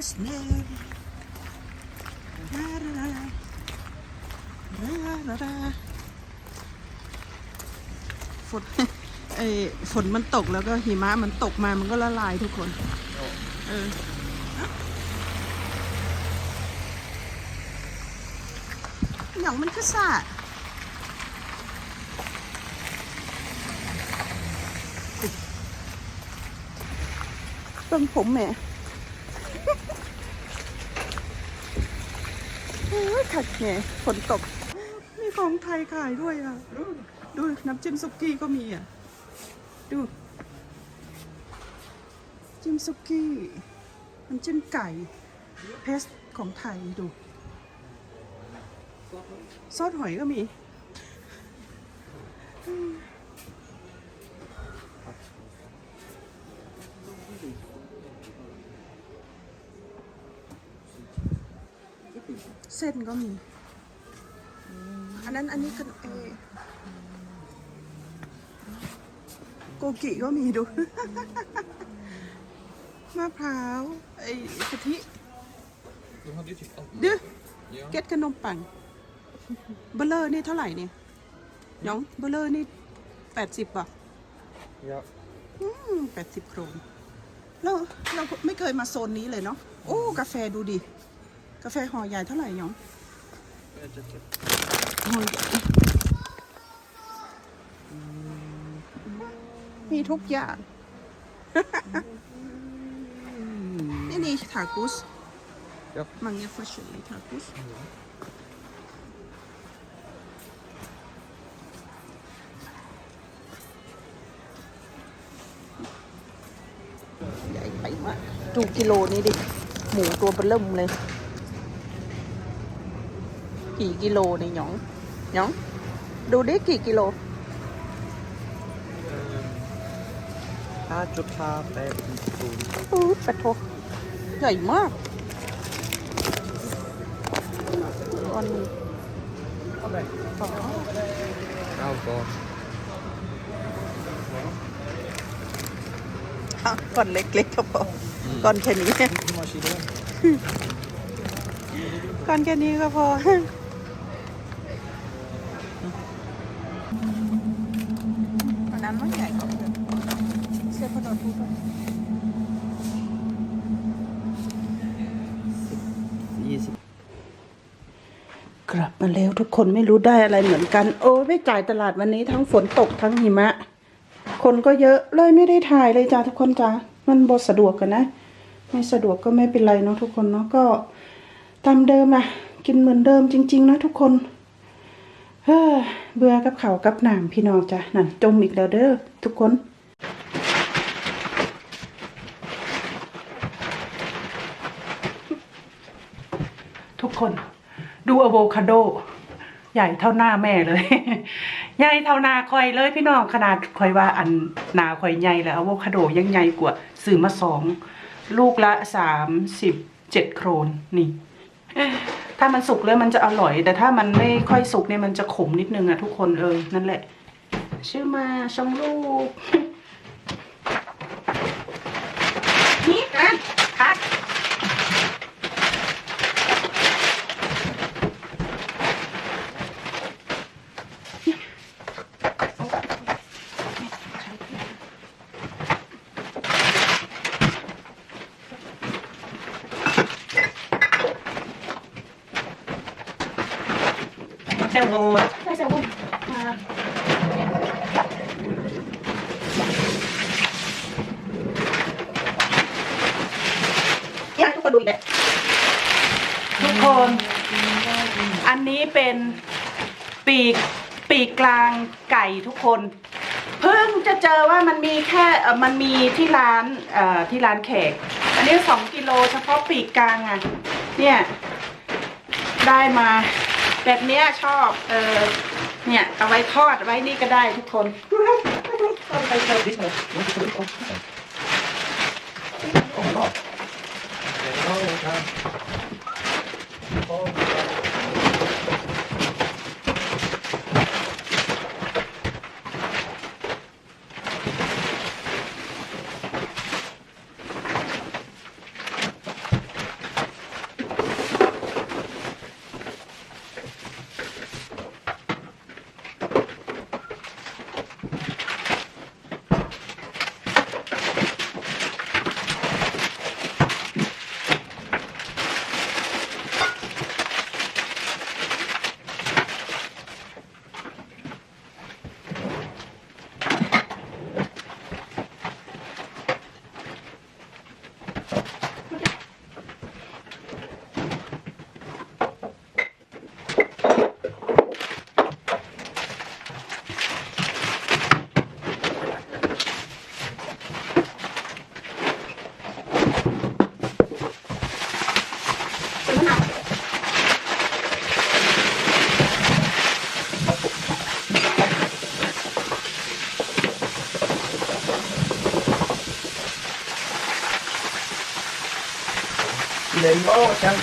Snare. La, la, la, la. La, la, la. ฝนเอ้ฝนมันตกแล้วก็หิมะมันตกมามันก็ละลายทุกคนเออหยองมันก็สะเบิ่งผมแม่ โอ้ยขัดแหม่ฝนตก มีของไทยขายด้วยอะดูน้ำจิ้มซุกี้ก็มีอะ ดู จิ้มซุกี้น้ำจิ้มไก่เพสของไทยดู ซอสหอยก็มี เส้นก็มี อันนั้นอันนี้คือเออโกกิก็มีดูมะพร้าวไอ้กะทิ Du hade ju typ allt. ดื้อ Ja. เก็ตขนมปังเบลเลอร์นี่เท่าไหร่เนี่ยน้องเบลเลอร์นี่แปดสิบป่ะ Ja. แปดสิบโครนเราเราไม่เคยมาโซนนี้เลยเนาะ โอ้ กาแฟดูดิ กาแฟห่อใหญ่เท่าไหร่น้องห่อใหญ่มีทุกอย่าง นี่นี่ทากุส Ja. มังเงฟเชอร์ทากุสใหญ่ไปมากดูกิโลนี้ดิ หมูตัวเบลเริ่มเลย กี่กิโลเนี่ยหยองหยอง ดูดิกี่กิโลห้าจุดห้าแปดศูนย์อู้ปะโทใหญ่มากก้อนนี้เอาไปอ๋อเก้าก้อนอะก้อนเล็กๆก็พอก้อนแค่นี้ที่มาชิโร่ก้อนแค่นี้ก็พออั กลับมาแล้วทุกคนไม่รู้ได้อะไรเหมือนกัน โอ้ยไม่จ่ายตลาดวันนี้ทั้งฝนตกทั้งหิมะ คนก็เยอะเลยไม่ได้ถ่ายเลยจ้าทุกคนจ้ามันบสะดวกกันนะ ไม่สะดวกก็ไม่เป็นไรเนาะทุกคนเนาะก็ตามเดิมอะกินเหมือนเดิมจริง ๆ นะทุกคนเฮ้อเบื่อกับเขากับหนามพี่น้องจ้ะนั่นจมอีกแล้วเด้อทุกคน ทุกคน ดูอะโวคาโด ใหญ่เท่าหน้าแม่เลย ใหญ่เท่าหน้าคอยเลยพี่น้องขนาดคอยว่าอันหนาคอยใหญ่แล้วอะโวคาโดยังใหญ่กว่าซื้อมาสองลูกละสามสิบเจ็ดโครนนี่ถ้ามันสุกแล้วมันจะอร่อย แต่ถ้ามันไม่ค่อยสุกเนี่ยมันจะขมนิดนึงอะทุกคนเออนั่นแหละ ชื่อมาชองลูกนี่อะคัดเซลโลใช่ใช่วุ้นมาอยาก ทุกคนดูอีกแล้วทุกคน อันนี้เป็นปีกปีกกลางไก่ทุกคน เพิ่งจะเจอว่ามันมีแค่เอ่อมันมีที่ร้านเอ่อที่ร้านแขก อันนี้สองกิโลเฉพาะปีกกลางอะ เนี่ย ได้มา แบบเนี้ยชอบ เออเนี่ยเอาไว้ทอดไว้นี่ก็ได้ทุกคนไปเซลดิสเลยมันจะเป็นโอ้โเลนโม่จัง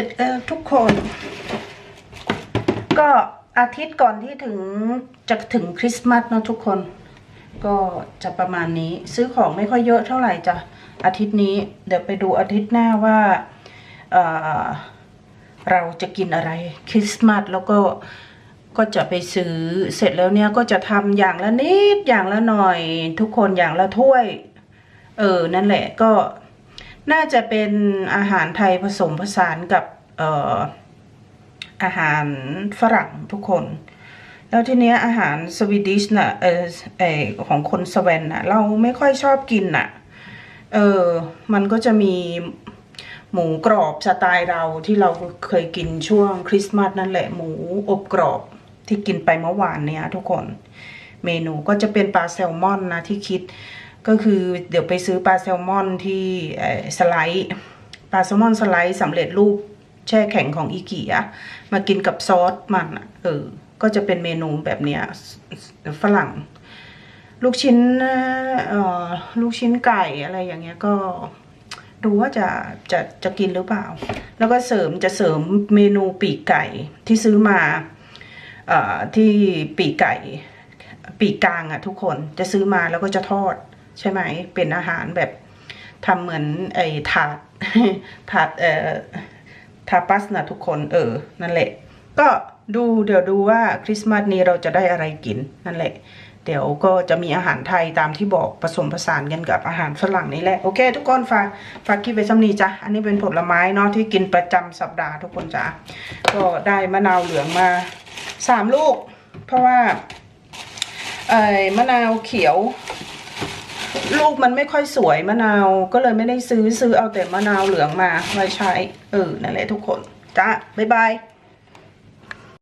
ร็จแล้วทุกคน ก็อาทิตย์ก่อนที่ถึงจะถึงคริสต์มาสเนอะทุกคน ก็จะประมาณนี้ ซื้อของไม่ค่อยเยอะเท่าไหร่จ้ะอาทิตย์นี้ เดี๋ยวไปดูอาทิตย์หน้าว่าเเราจะกินอะไรคริสต์มาสแล้วก็ก็จะไปซื้อเสร็จแล้วเนี่ยก็จะทำอย่างละนิดอย่างละหน่อย ทุกคนอย่างละถ้วย เออนั่นแหละก็ น่าจะเป็นอาหารไทยผสมผสานกับอออาหารฝรั่งทุกคน แล้วทีเนี้ยอาหารสวีดิชน่ะเออเออของคนสเวนน่ะเราไม่ค่อยชอบกินน่ะเออมันก็จะมีหมูกรอบสไตล์เราที่เราเคยกินช่วงคริสต์มาสนั่นแหละหมูอบกรอบที่กินไปเมื่อวานเนี่ยทุกคน เมนูก็จะเป็นปลาแซลมอนนะที่คิด ก็คือเดี๋ยวไปซื้อปลาแซลมอนที่สไลด์ปลาแซลมอนสไลด์สำเร็จรูปแช่แข็งของอีกียมากินกับซอสมันเออ ก็จะเป็นเมนูแบบเนี้ยฝรั่ง ลูกชิ้นเอ่อลูกชิ้นไก่อะไรอย่างเงี้ยก็ดูว่าจะจะจะกินหรือเปล่า แล้วก็เสริมจะเสริมเมนูปีกไก่ที่ซื้อมาเออที่ปีกไก่ ปีกกลางอะทุกคนจะซื้อมาแล้วก็จะทอด ใช่ไหมเป็นอาหารแบบทำเหมือนไอ้ถาดถาดเอ่อทาปัสนะทุกคนเออ นั่นแหละ ก็ดูเดี๋ยวดูว่าคริสต์มาสนี้เราจะได้อะไรกินนั่นแหละ เดี๋ยวก็จะมีอาหารไทยตามที่บอกผสมผสานกันกับอาหารฝรั่งนี่แหละ โอเค ทุกคนฝากฝากกินไปซ้ำนี้จ้ะอันนี้เป็นผลไม้เนาะที่กินประจำสัปดาห์ทุกคนจ้ะก็ได้มะนาวเหลืองมาสามลูก เพราะว่าไอ้มะนาวเขียว ลูกมันไม่ค่อยสวยมะนาว ก็เลยไม่ได้ซื้อซื้อเอาแต่มะนาวเหลืองมาไว้ใช้ เออ นั่นแหละทุกคน จ้าบ๊ายบาย